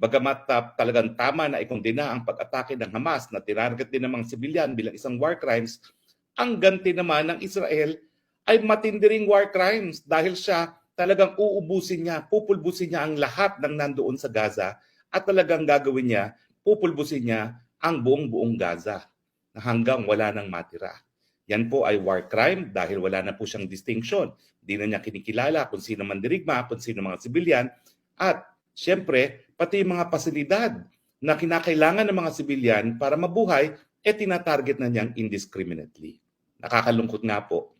Bagamat ah, talagang tama na ikondena ang pag-atake ng Hamas na tinarget din ng mga sibilyan bilang isang war crimes, ang ganti naman ng Israel ay matindi war crimes dahil siya talagang uubusin niya, pupulbusin niya ang lahat ng nandoon sa Gaza at talagang gagawin niya, pupulbusin niya ang buong-buong Gaza na hanggang wala nang matira. Yan po ay war crime dahil wala na po siyang distinction. Hindi na niya kinikilala kung sino man dirigma, kung sino mga sibilyan. At siyempre, pati mga pasilidad na kinakailangan ng mga sibilyan para mabuhay, eh tinatarget na niyang indiscriminately. Nakakalungkot nga po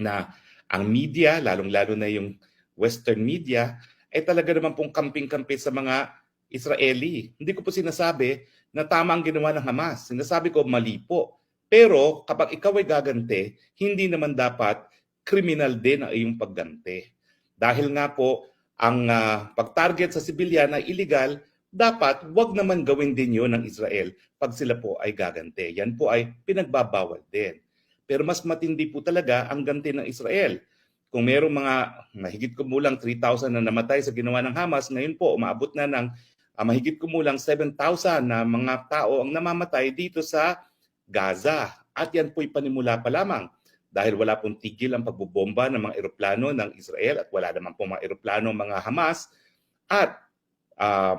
na ang media, lalong-lalo na yung Western media, ay talaga naman pong kamping-kampi sa mga Israeli. Hindi ko po sinasabi na tama ang ginawa ng Hamas. Sinasabi ko mali po. Pero kapag ikaw ay gagante, hindi naman dapat kriminal din ang iyong paggante. Dahil nga po, ang ah, pag-target sa sibilyan ay illegal, dapat wag naman gawin din yon ng Israel pag sila po ay gagante. Yan po ay pinagbabawal din. Pero mas matindi po talaga ang ganti ng Israel. Kung mayroong mga mahigit kumulang 3,000 na namatay sa ginawa ng Hamas, ngayon po umaabot na ng ah, mahigit kumulang 7,000 na mga tao ang namamatay dito sa Gaza. At yan po'y panimula pa lamang dahil wala pong tigil ang pagbubomba ng mga eroplano ng Israel at wala naman pong mga eroplano mga Hamas at ah,